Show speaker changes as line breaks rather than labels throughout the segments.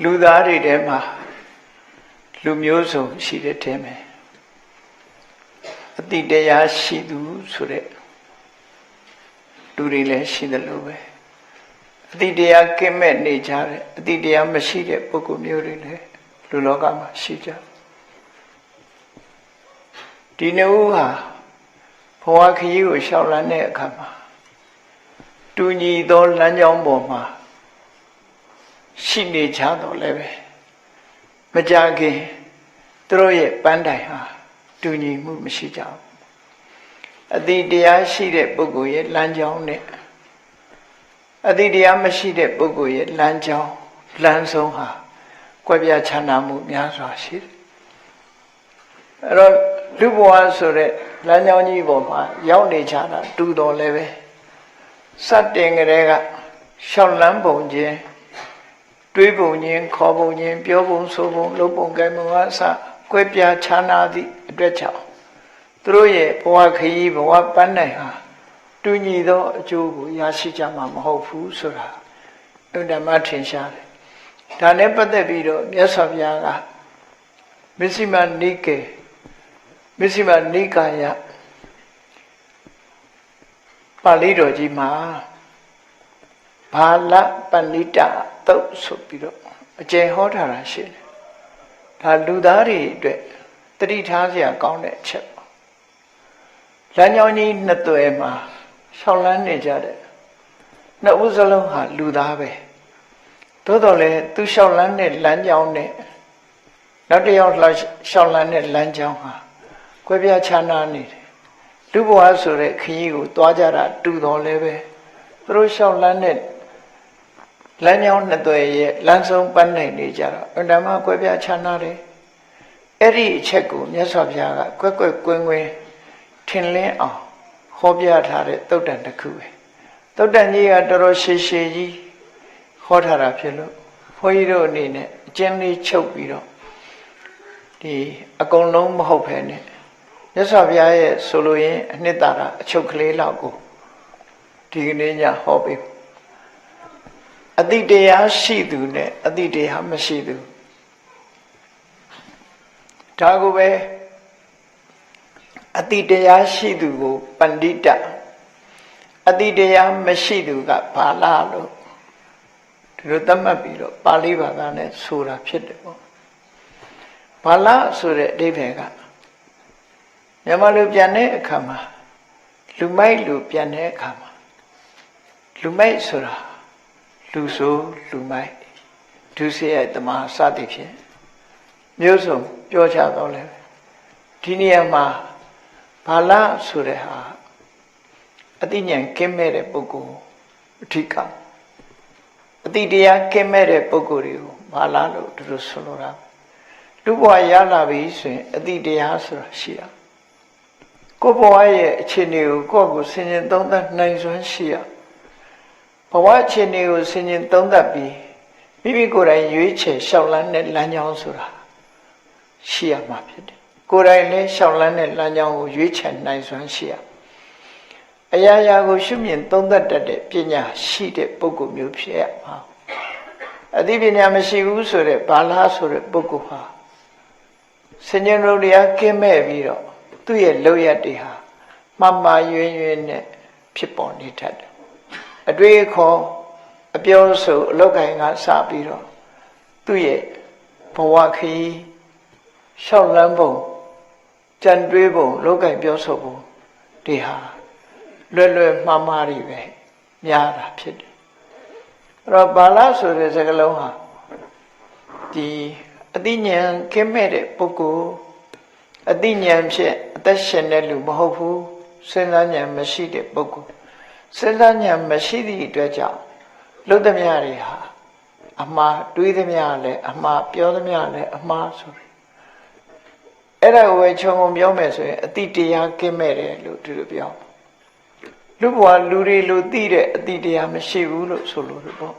လူသားတွေထဲမှာလူမျိုးစုံရှိတဲ့ထဲမှာအတိတရားရှိသူဆိုတဲ့လူတွေလည်းရှိတယ်လို့ပဲအတိတရားကင်းမဲ့နေကြတယ်အတိတရားမရှိတဲ့ပုဂ္ဂိုလ်မျိုးတွေလည်းလူလောကမှာရှိကြဒီနှုတ်ဟာဘဝခရီးကိုရှောက်လန်းတဲ့အခါမှာတူညီသောလမ်းကြောင်းပေါ်မှာ ရှိနေကြတော့လည်းပဲမကြခင်သူတို့ရဲ့ပန်းတိုင်ဟာတူညီမှုမရှိကြဘူးအတိတရားရှိတဲ့ပုဂ္ဂိုလ်ရဲ့လမ်းကြောင်းနဲ့အတိတရားမရှိတဲ့ပုဂ္ဂိုလ်ရဲ့လမ်းကြောင်းလမ်းဆုံးဟာကွဲပြားခြားနာမှုများစွာရှိတယ်အဲ့တော့လူဘဝဆိုတဲ့လမ်းကြောင်းကြီးပေါ်မှာရောက်နေကြတာတူတော်လည်းပဲစတင်ကြတဲ့ကရှောက်လန်းပုံချင်း တွေးပုံချင်းခေါ်ပုံချင်းပြောပုံဆိုပုံလုပ်ပုံကိုင်ပုံအစကွဲပြားခြားနာသည့်အတွက်ကြောင့်သူတို့ရဲ့ဘဝခရီးဘဝပန်းနိုင်ဟာတူညီသောအကျိုးကိုရရှိကြမှာမဟုတ်ဘူးဆိုတာအတ္တမထင်ရှားတယ်။ဒါနဲ့ပတ်သက်ပြီးတော့မြတ်စွာဘုရားကမစ္စည်းမနိကေမစ္စည်းမနိကာယပါဠိတော်ကြီးမှာဘာလပဏိတ သုတ်ဆိုပြီးတော့အကျယ်ဟောထားတာရှိတယ်။ဒါလူသားတွေအတွက်တတိထားစရာကောင်းတဲ့အချက်ပေါ့။လမ်းကြောင်းကြီးနှစ်သွယ်မှာရှောက်လန်းနေကြတဲ့နှစ်ဦးစလုံးဟာလူသားပဲ။သို့တော်လည်းသူရှောက်လန်းတဲ့လမ်းကြောင်းနဲ့နောက်တစ်ယောက်ရှောက်လန်းတဲ့လမ်းကြောင်းဟာကွဲပြားခြားနားနေတယ်။လူဘဝဆိုတဲ့ခရီးကို သွားကြတာတူတော်လည်းပဲသူတို့ရှောက်လန်းတဲ့ လမ်းကြောင်းနှစ်သွယ်ရဲ့လမ်းဆုံးပန်းနိုင်နေကြတော့အန္တမကွဲပြားခြားနာတယ်အဲ့ဒီအချက်ကိုမြတ်စွာဘုရားကကွက်ကွက်ကွင်းကွင်းထင်လင်းအောင်ဟောပြထားတဲ့တုတ်တန်တစ်ခုပဲတုတ်တန်ကြီးကတော်တော်ရှည်ရှည်ကြီးဟောထားတာဖြစ်လို့ဘုန်းကြီးတို့အနေနဲ့အကျဉ်းလေးချုပ်ပြီးတော့ဒီအကုန်လုံးမဟုတ်ဘဲနဲ့မြတ်စွာဘုရားရဲ့ဆိုလိုရင်းအနှစ်သာရအချုပ်ကလေးလောက်ကိုဒီကနေ့ညဟောပေး အတိတရားရှိသူနဲ့အတိတရားမရှိသူဒါကိုပဲအတိတရားရှိသူကိုပန္တိတအတိတရားမရှိသူကဘာလားလို့ဒီလိုသတ်မှတ်ပြီးတော့ပါဠိဘာသာနဲ့ဆိုတာဖြစ်တယ်ပေါ့ဘာလားဆိုတဲ့အဓိပ္ပာယ်ကမြန်မာလူပြန်တဲ့အခါမှာလူမိုက်လူပြန်တဲ့အခါမှာလူမိုက်ဆိုတာ လူဆိုလူမိုက်ဒုစရိုက်တမစသည်ဖြင့်မျိုးစုံပြောချတော့လဲဒီနေရာမှာဘာလဆိုတဲ့ဟာအတိညာကင်းမဲ့တဲ့ပုဂ္ဂိုလ်အထီးကအတိတရားကင်းမဲ့တဲ့ပုဂ္ဂိုလ်တွေကိုဘာလလို့သူတို့ဆိုလိုတာလူဘဝရလာပြီဆိုရင်အတိတရားဆိုတာရှိတာကိုယ်ဘဝရဲ့အခြေအနေကိုကိုယ့်ကိုဆင်ခြင်သုံးသပ်နိုင်စွမ်းရှိရ ဘဝအခြေအနေကိုဆင်ခြင်သုံးသပ်ပြီးမိမိကိုယ်တိုင်ရွေးချယ်ရှောက်လန်းတဲ့လမ်းကြောင်းဆိုတာရှိရမှာဖြစ်တယ်ကိုယ်တိုင်လည်းရှောက်လန်းတဲ့လမ်းကြောင်းကိုရွေးချယ်နိုင်စွမ်းရှိရအရာရာကိုရှုမြင်သုံးသပ်တတ်တဲ့ပညာရှိတဲ့ပုဂ္ဂိုလ်မျိုးဖြစ်ရမှာအသိပညာမရှိဘူးဆိုတဲ့ဘာလားဆိုတဲ့ပုဂ္ဂိုလ်ဟာစဉ္ညာရုပ်တရားကင်းမဲ့ပြီးတော့သူ့ရဲ့လောက်ရတွေဟာမှန်မှန်ရွင်ရွင်နဲ့ဖြစ်ပေါ်နေတတ်တယ် အတွေ့အခေါ်အပြောဆိုအလောက်ကင်ကစပြီးတော့သူ့ရဲ့ဘဝခရီးရှောက်လန်းပုံကြံတွေးပုံလောက်ကင်ပြောဆိုပုံဒီဟာလွယ်လွယ်မှားမှားတွေပဲများတာဖြစ်တယ်အဲ့တော့ဘာလားဆိုတဲ့စကားလုံးဟာဒီအသိဉာဏ်ကင်းမဲ့တဲ့ပုဂ္ဂိုလ်အသိဉာဏ်ဖြင့်အသက်ရှင်တဲ့လူမဟုတ်ဘူးစဉ်းစားဉာဏ်မရှိတဲ့ပုဂ္ဂိုလ် စဉ်းစားဉာဏ်မရှိသည့်အတွက်ကြောင့်လုသမျှတွေဟာအမှားတွေးသမျှလည်းအမှားပြောသမျှလည်းအမှားဆိုပြီးအဲ့ဒါကိုပဲခြုံငုံပြောမယ်ဆိုရင်အတိတရားကင်းမဲ့တယ်လို့သူတို့ပြောလူဘဝလူတွေလူသိတဲ့အတိတရားမရှိဘူးလို့ဆိုလို့ပေါ့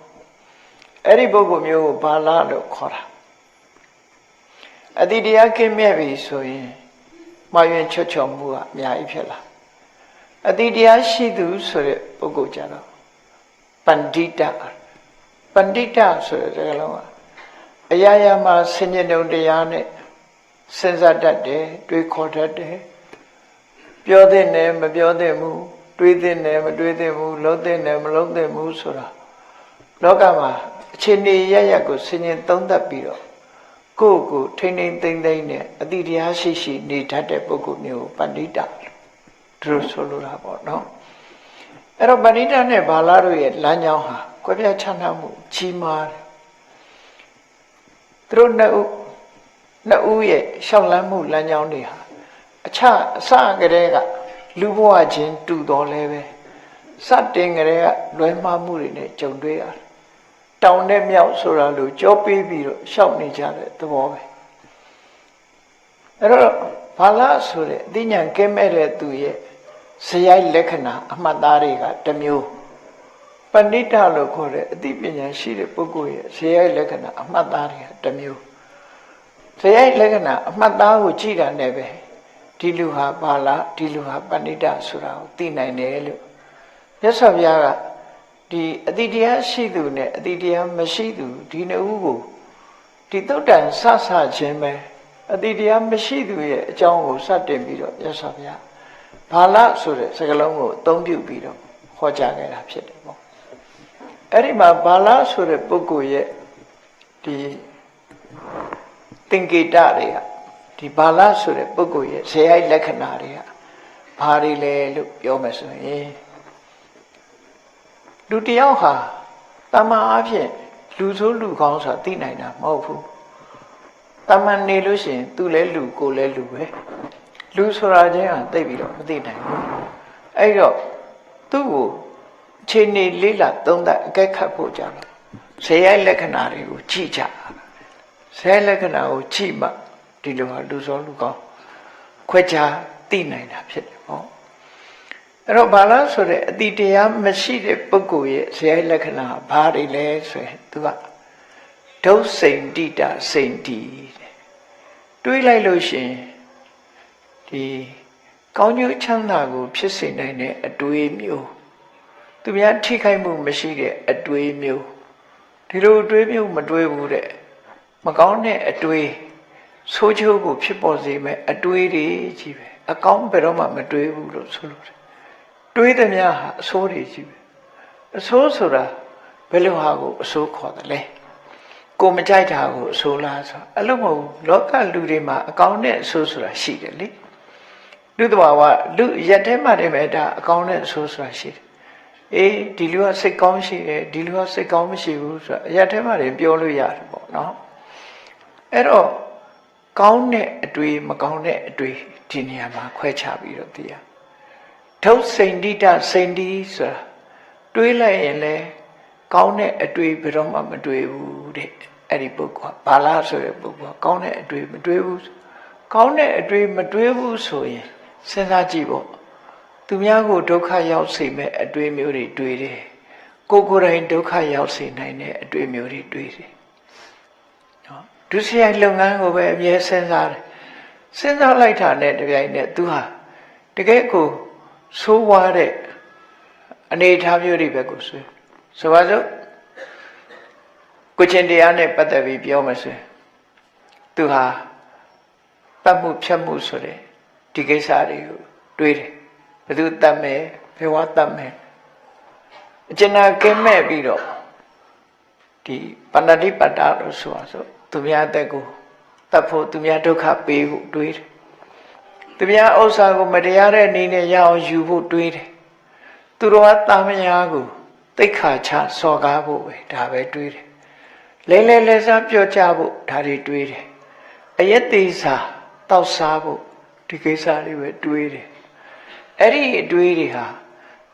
အဲ့ဒီပုဂ္ဂိုလ်မျိုးကိုဘာလားလို့ခေါ်တာအတိတရားကင်းမဲ့ပြီဆိုရင်မှားယွင်းချွတ်ချော်မှုကအများကြီးဖြစ်လာ အတိတရားရှိသူဆိုတဲ့ပုဂ္ဂိုလ်ကြတော့ပန္တိတပန္တိတဆိုတဲ့စကားလုံးကအရာရာမှာဆင်ញင်ုံတရားနဲ့စဉ်းစားတတ်တယ်တွေးခေါ်တတ်တယ်ပြောတဲ့နဲ့မပြောတဲ့ဘူးတွေးတဲ့နဲ့မတွေးတဲ့ဘူးလုံးတဲ့နဲ့မလုံးတဲ့ဘူးဆိုတာလောကမှာအခြေအနေရရကိုဆင်ញင်သုံးသပ်ပြီးတော့ကိုယ့်ကိုထိမ့်ထိမ့်သိမ့်သိမ့်နဲ့အတိတရားရှိရှိနေတတ်တဲ့ပုဂ္ဂိုလ်မျိုးပဏိတ သူတို့ဆိုလိုတာပေါ့နော်အဲ့တော့ပဏိတနဲ့ဘာလာတို့ရဲ့လမ်းကြောင်းဟာကွဲပြားခြားနားမှုကြီးမားတယ်သူတို့နှစ်ဦးနှစ်ဦးရဲ့ရှောက်လန်းမှုလမ်းကြောင်းတွေဟာအချအစကတည်းကလူဘဝချင်းတူတော်လဲပဲစတင်ကလေးကလွဲမှားမှုတွေနဲ့ကြုံတွေ့ရတယ်တောင်နဲ့မြောက်ဆိုတာလို့ကြောပေးပြီးတော့ရှောက်နေကြတဲ့သဘောပဲအဲ့တော့ဘာလားဆိုတဲ့အသိဉာဏ်ကင်းမဲ့တဲ့သူရဲ့ ဇယိုက်လက္ခဏာအမှတ်သားတွေကတစ်မျိုးပဏိတလို့ခေါ်တဲ့အသိပညာရှိတဲ့ပုဂ္ဂိုလ်ရဲ့ဇယိုက်လက္ခဏာအမှတ်သားတွေကတစ်မျိုးဇယိုက်လက္ခဏာအမှတ်သားကိုကြည့်တာနဲ့ပဲဒီလူဟာဘာလားဒီလူဟာပဏိတဆိုတာကိုသိနိုင်တယ်လို့မြတ်စွာဘုရားကဒီအတိတရားရှိသူနဲ့အတိတရားမရှိသူဒီနှစ်ဦးကိုဒီသုတ်တန်ဆဆခြင်းပဲအတိတရားမရှိသူရဲ့အကြောင်းကိုစတင်ပြီးတော့မြတ်စွာဘုရား ဘာလဆိုတဲ့စကားလုံးကိုအသုံးပြုပြီးတော့ဟောကြားခဲ့တာဖြစ်တယ်ပေါ့အဲ့ဒီမှာဘာလဆိုတဲ့ပုဂ္ဂိုလ်ရဲ့ဒီသင်္ကေတတွေကဒီဘာလဆိုတဲ့ပုဂ္ဂိုလ်ရဲ့ဇေယိုက်လက္ခဏာတွေကဘာတွေလဲလို့ပြောမယ်ဆိုရင်လူတယောက်ဟာတမန်အဖြစ်လူဆိုးလူကောင်းဆိုတာသိနိုင်တာမဟုတ်ဘူးတမန်နေလို့ရှိရင် သူလည်းလူကိုလည်းလူပဲ လူဆိုတာချင်းဟာသိပြီးတော့မသိနိုင်ဘူးအဲ့တော့သူ့ကိုခြေနေလေးလာသုံးသပ်အကဲခတ်ဖို့ကြတော့ဇေယိုက်လက္ခဏာတွေကိုကြည့်ကြဇေယိုက်လက္ခဏာကိုကြည့်မှဒီလိုဟာလူစောလူကောင်းခွဲခြားသိနိုင်တာဖြစ်တယ်ပေါ့အဲ့တော့ဘာလားဆိုတဲ့အတိတရားမရှိတဲ့ပုဂ္ဂိုလ်ရဲ့ဇေယလက္ခဏာဘာတွေလဲဆိုရင်သူကဒုစိန်တိတာစိန်တီတဲ့တွေးလိုက်လို့ရှိရင် ဒီကောင်းကျိုးချမ်းသာကို ဖြစ်စေနိုင်တဲ့အတွေးမျိုးသူများထိခိုက်မှုမရှိတဲ့အတွေးမျိုးဒီလိုအတွေးမျိုးမတွေးဘူးတဲ့မကောင်းတဲ့အတွေးဆိုးချိုးကိုဖြစ်ပေါ်စေမဲ့အတွေးတွေကြီးပဲအကောင်းဘယ်တော့မှမတွေးဘူးလို့ဆိုလို့တယ်တွေးသမျှဟာအဆိုးတွေကြီးပဲအဆိုးဆိုတာဘယ်လိုဟာကိုအဆိုးခေါ်တယ်လဲကိုမကြိုက်တာကိုအဆိုးလားဆိုအဲ့လိုမဟုတ်လောကလူတွေမှာအကောင်းနဲ့အဆိုးဆိုတာရှိတယ်လေ လူတဘာဝလူရက်ထဲမှာတည်းမဲ့ဒါအကောင်းနဲ့အဆိုးဆိုတာရှိတယ်အေးဒီလူကစိတ်ကောင်းရှိတယ်ဒီလူကစိတ်ကောင်းမရှိဘူးဆိုတာရက်ထဲမှာတည်းပြောလို့ရတယ်ပေါ့နော်အဲ့တော့ကောင်းတဲ့အတွေ့မကောင်းတဲ့အတွေ့ဒီနေရာမှာခွဲခြားပြီးတော့သိရထုတ်စိန်တိတစိန်တိဆိုတာတွေးလိုက်ရင်လည်းကောင်းတဲ့အတွေ့ဘယ်တော့မှမတွေ့ဘူးတဲ့အဲ့ဒီပုဂ္ဂိုလ်ဘာလားဆိုတဲ့ပုဂ္ဂိုလ်ကောင်းတဲ့အတွေ့မတွေ့ဘူးကောင်းတဲ့အတွေ့မတွေ့ဘူးဆိုရင် စဉ်းစားကြည့်ပေါ့သူများကိုဒုက္ခရောက်စေမဲ့အတွေ့မျိုးတွေတွေ့တယ်ကိုကိုယ်တိုင်ဒုက္ခရောက်စေနိုင်တဲ့အတွေ့မျိုးတွေတွေ့တယ်နော်ဒုစရိုက်လုပ်ငန်းကိုပဲအမြဲစဉ်းစားတယ်စဉ်းစားလိုက်တာနဲ့တပြိုင်နက်သူဟာတကယ်ကိုဆိုးဝါးတဲ့အနေအထားမျိုးတွေပဲကိုဆွေးဆိုပါစို့ကိုချင်းတရားနဲ့ပတ်သက်ပြီးပြောမှဆိုရင်သူဟာပတ်မှုဖြတ်မှုဆိုတဲ့ ဒီကိစ္စတွေကိုတွေးတယ်ဘယ်သူတတ်မယ်ဘယ်ဝါတတ်မယ်အကျဉ်းနာကင်းမဲ့ပြီးတော့ဒီပဏ္ဍတိပတ္တလို့ဆိုပါစို့သူများအသက်ကိုတတ်ဖို့သူများဒုက္ခပေးဖို့တွေးတယ်သူများဥစ္စာကိုမတရားတဲ့အနေနဲ့ရအောင်ယူဖို့တွေးတယ်သူတော်ကတာမယာကိုတိတ်ခါချစော်ကားဖို့ပဲဒါပဲတွေးတယ်လဲလဲလဲစားပြောကြဖို့ဒါတွေတွေးတယ်အယက်သေးစာတောက်စားဖို့ ဒီကိစ္စတွေပဲတွေးတယ်အဲ့ဒီအတွေးတွေဟာ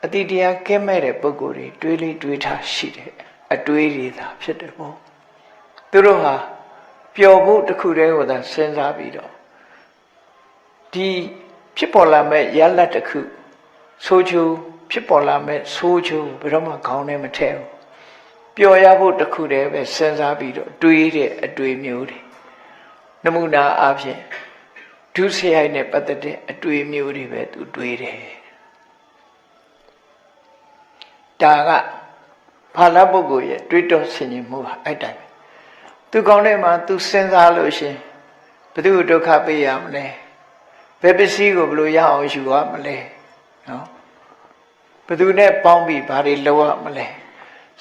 အတိတရားကဲမဲ့တဲ့ပုံကိုယ်တွေတွေးလေးတွေးထားရှိတယ်အတွေးတွေသာဖြစ်တယ်ပေါ့သူတို့ဟာပျော်ဖို့တခုတည်းကိုသာစဉ်းစားပြီးတော့ဒီဖြစ်ပေါ်လာမဲ့ရလတ်တစ်ခုဆိုးချိုးဖြစ်ပေါ်လာမဲ့ဆိုးချိုးဘယ်တော့မှခေါင်းထဲမထည့်ဘူးပျော်ရဖို့တခုတည်းပဲစဉ်းစားပြီးတော့တွေးတဲ့အတွေးမျိုးတွေနမူနာအားဖြင့် ဒုစရိုက်နဲ့ပတ်သက်တဲ့အတွေးမျိုးတွေပဲသူတွေးတယ်ဒါကဘာလပုဂ္ဂိုလ်ရဲ့တွေးတောဆင်ခြင်မှုဟာအဲ့တိုင်းပဲသူကောင်းတဲ့မှာသူစဉ်းစားလို့ရှင်ဘယ်သူဒုက္ခပေးရမလဲဘယ်ပစ္စည်းကိုဘယ်လိုရအောင်ယူရမလဲနော်ဘယ်သူနဲ့ပေါင်းပြီးဘာတွေလုပ်ရမလဲ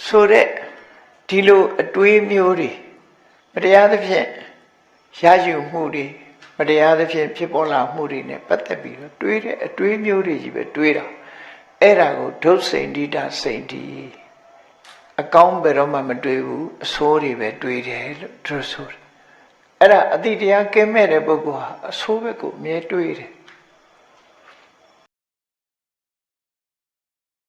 ဆိုတဲ့ဒီလိုအတွေးမျိုးတွေမတရားသဖြင့်ရယူမှုတွေ မတရားသဖြင့်ဖြစ်ပေါ်လာမှုတွေနဲ့ပတ်သက်ပြီးတော့တွေးတဲ့အတွေးမျိုးတွေကြီးပဲတွေးတာအဲ့ဒါကိုဒုစိန်တိတစိန်တိအကောင်းဘယ်တော့မှမတွေးဘူးအဆိုးတွေပဲတွေးတယ်လို့သူဆိုတယ်အဲ့ဒါအတိတရားကင်းမဲ့တဲ့ပုဂ္ဂိုလ်ဟာအဆိုးဘက်ကိုအမြဲတွေးတယ်